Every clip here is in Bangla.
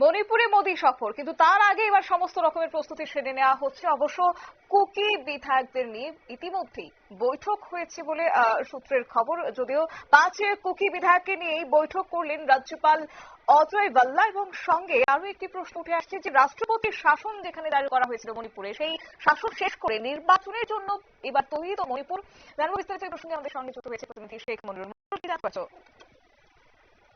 মণিপুরে মোদী সফর, কিন্তু তার আগে এবার সমস্ত রকমের প্রস্তুতি সেরে নেওয়া হচ্ছে। অবশ্য কুকি বিধায়কদের নিয়ে ইতিমধ্যেই বৈঠক হয়েছে বলে সূত্রের খবর। যদিও পাঁচ কুকি বিধায়ককে নিয়েই বৈঠক করলেন রাজ্যপাল অজয় বাল্লা এবং সঙ্গে আরও একটি প্রশ্ন উঠে আসছে যে, রাষ্ট্রপতির শাসন যেখানে দাঁড়িয়ে করা হয়েছিল মণিপুরে, সেই শাসন শেষ করে নির্বাচনের জন্য এবার তৈরি তো মণিপুর। জানব বিস্তারিত প্রসঙ্গে আমাদের সঙ্গে যুক্ত হয়েছে প্রতিনিধি শেখ মনিরুল মনিরুল, কি জানতে পারছ আর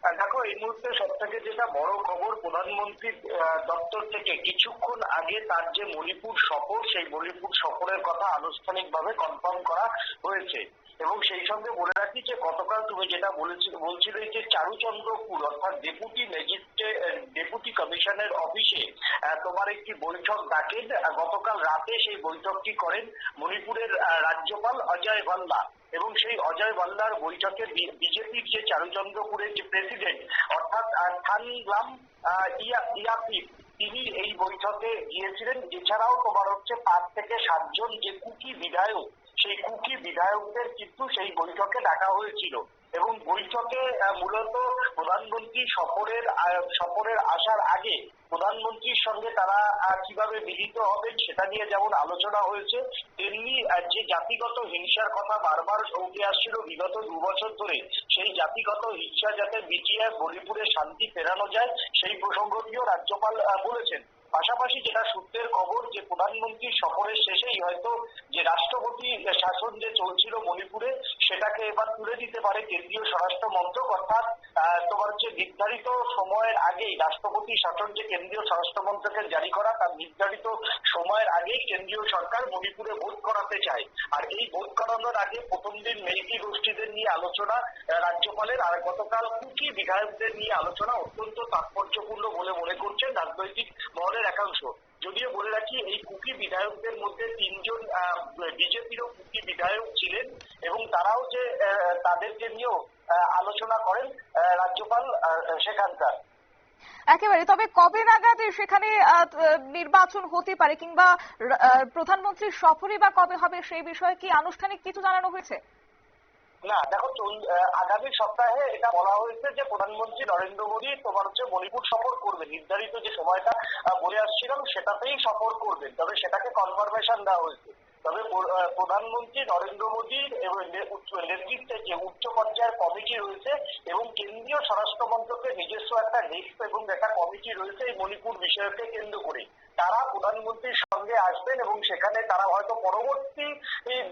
দেখো এই মুহূর্তে সব থেকে যেটা বড় খবর প্রধানমন্ত্রীর আহ, দপ্তর থেকে কিছুক্ষণ আগে তার যে মণিপুর সফর সেই মণিপুর সফরের কথা আনুষ্ঠানিকভাবে কনফার্ম করা হয়েছে। এবং সেই সঙ্গে বলে রাখি যে গতকাল তুমি যেটা বলেছিল যে চারুচন্দ্রপুর অর্থাৎ ডেপুটি ম্যাজিস্ট্রেট ডেপুটি কমিশনের অফিসে তোমার একটি বৈঠক ডাকেন। গতকাল রাতে সেই বৈঠকটি করেন মণিপুরের রাজ্যপাল অজয় ভাল্লা এবং সেই অজয় বাল্লার বৈঠকে বিজেপির যে চারুচন্দ্রপুরের যে প্রেসিডেন্ট, অর্থাৎ থানগ্লাম ইয়া- ইয়াফির তিনি এই বৈঠকে গিয়েছিলেন। এছাড়াও তোমার হচ্ছে পাঁচ থেকে সাতজন যে কুকি বিধায়ক, সেই কুকি বিধায়কদের কিন্তু সেই বৈঠকে ডাকা হয়েছিল। এবং বৈঠকে মূলত প্রধানমন্ত্রী সফরের সফরের আসার আগে প্রধানমন্ত্রীর সঙ্গে তারা কীভাবে মিলিত হবেন সেটা নিয়ে যেমন আলোচনা হয়েছে তেমনি যে জাতিগত হিংসার কথা বারবার উঠে আসছিল বিগত দু বছর ধরে সেই জাতিগত হিংসা যাতে মিটিয়ে মণিপুরে শান্তি ফেরানো যায় সেই প্রসঙ্গটিও রাজ্যপাল আহ, বলেছেন। পাশাপাশি যেটা সূত্রের খবর যে প্রধানমন্ত্রীর সফরের শেষেই হয়তো যে রাষ্ট্রপতি শাসন যে চলছিল মণিপুরে, সেটাকে এবার তুলে দিতে পারে কেন্দ্রীয় স্বরাষ্ট্র মন্ত্রক। অর্থাৎ তোমার হচ্ছে নির্ধারিত সময়ের আগেই রাষ্ট্রপতি শাসন যে কেন্দ্রীয় স্বরাষ্ট্র মন্ত্রকের জারি করা, তার নির্ধারিত সময়ের আগেই কেন্দ্রীয় সরকার মণিপুরে ভোট করাতে চায়। আর এই ভোট করানোর আগে প্রথম দিন মেইকি গোষ্ঠীদের নিয়ে আলোচনা রাজ্যপালের, আর গতকাল কুকি বিধায়কদের নিয়ে আলোচনা অত্যন্ত তাৎপর্যপূর্ণ বলে মনে করছেন রাজনৈতিক মহলের একাংশ। যদিও বলে রাখি, এই কুকি বিধায়কদের মধ্যে তিনজন বিজেপিরও কুকি বিধায়ক ছিলেন এবং তারাও যে তাদেরকে নিয়েও আলোচনা করেন রাজ্যপাল সেখানকার একেবারে, তবে কবে নাগাদ সেখানে নির্বাচন হতে পারে কিংবা প্রধানমন্ত্রীর সফরই বা কবে হবে সেই বিষয়ে কি আনুষ্ঠানিক কিছু জানানো হয়েছে? না, দেখো আগামী সপ্তাহে এটা বলা হয়েছে যে প্রধানমন্ত্রী নরেন্দ্র মোদী তোমার হচ্ছে মণিপুর সফর করবে। নির্ধারিত যে সময়টা বলে আসছিলাম, সেটাতেই সফর করবেন তবে সেটাকে কনফার্মেশন দেওয়া হয়েছে। তবে প্রধানমন্ত্রী নরেন্দ্র মোদীর এবং নেতৃত্বে যে উচ্চ পর্যায়ের কমিটি রয়েছে এবং কেন্দ্রীয় স্বরাষ্ট্র মন্ত্রকের নিজস্ব একটা ডেস্ক এবং একটা কমিটি রয়েছে এই মণিপুর বিষয়কে কেন্দ্র করে। তারা প্রধানমন্ত্রীর সঙ্গে আসবেন এবং সেখানে তারা হয়তো পরবর্তী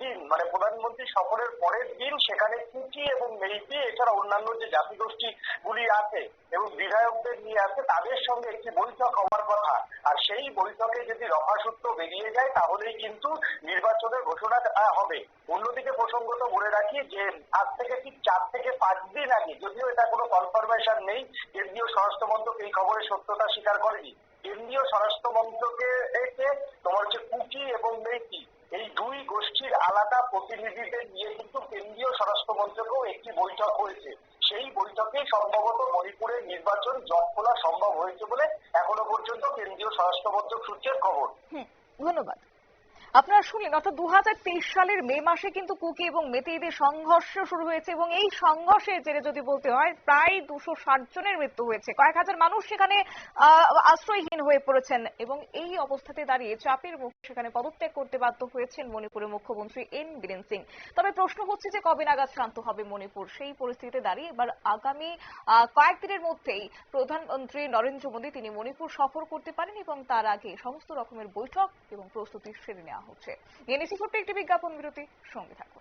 দিন মানে প্রধানমন্ত্রী সফরের পরের দিন সেখানে কুকি এবং মেইতি এছাড়া অন্যান্য যে জাতিগোষ্ঠী গুলি আছে এবং বিধায়কদের নিয়ে আছে, তাদের সঙ্গে একটি বৈঠক হওয়ার কথা। আর সেই বৈঠকে যদি রফাসূত্র বেরিয়ে যায়, তাহলেই কিন্তু নির্বাচনের ঘোষণা হবে। অন্যদিকে প্রসঙ্গত বলে রাখি যে, আজ থেকে ঠিক চার থেকে পাঁচ দিন আগে, যদিও এটা কোনো কনফার্মেশন নেই, কেন্দ্রীয় স্বরাষ্ট্র মন্ত্রক এই খবরের সত্যতা স্বীকার করেনি। কেন্দ্রীয় স্বরাষ্ট্র মন্ত্রকে তোমার হচ্ছে কুকি এবং মেইতি এই দুই গোষ্ঠীর আলাদা প্রতিনিধিদের নিয়ে কিন্তু কেন্দ্রীয় স্বরাষ্ট্র মন্ত্রকেও একটি বৈঠক হয়েছে। সেই বৈঠকে সম্ভবত মণিপুরের নির্বাচন জট খোলা সম্ভব হয়েছে বলে এখনও পর্যন্ত কেন্দ্রীয় স্বরাষ্ট্র মন্ত্রক সূত্রের খবর। ধন্যবাদ। আপনারা শুনলেন, অর্থাৎ দু হাজার তেইশ সালের মে মাসে কিন্তু কুকি এবং মেতেইদের সংঘর্ষ শুরু হয়েছে এবং এই সংঘর্ষের জেরে যদি বলতে হয়, প্রায় দুশো জনের মৃত্যু হয়েছে। কয়েক হাজার মানুষ সেখানে আশ্রয়হীন হয়ে পড়েছেন এবং এই অবস্থাতে দাঁড়িয়ে চাপের মুখে সেখানে পদত্যাগ করতে বাধ্য হয়েছেন মণিপুরের মুখ্যমন্ত্রী এন বীরেন সিং। তবে প্রশ্ন হচ্ছে যে কবে নাগাদ শান্ত হবে মণিপুর? সেই পরিস্থিতিতে দাঁড়িয়ে এবার আগামী কয়েকদিনের মধ্যেই প্রধানমন্ত্রী নরেন্দ্র মোদী তিনি মণিপুর সফর করতে পারেন এবং তার আগে সমস্ত রকমের বৈঠক এবং প্রস্তুতি সেরে নেওয়া হচ্ছে। এনএসি ছোট্ট একটি বিজ্ঞাপন বিরতি সঙ্গে থাকুন।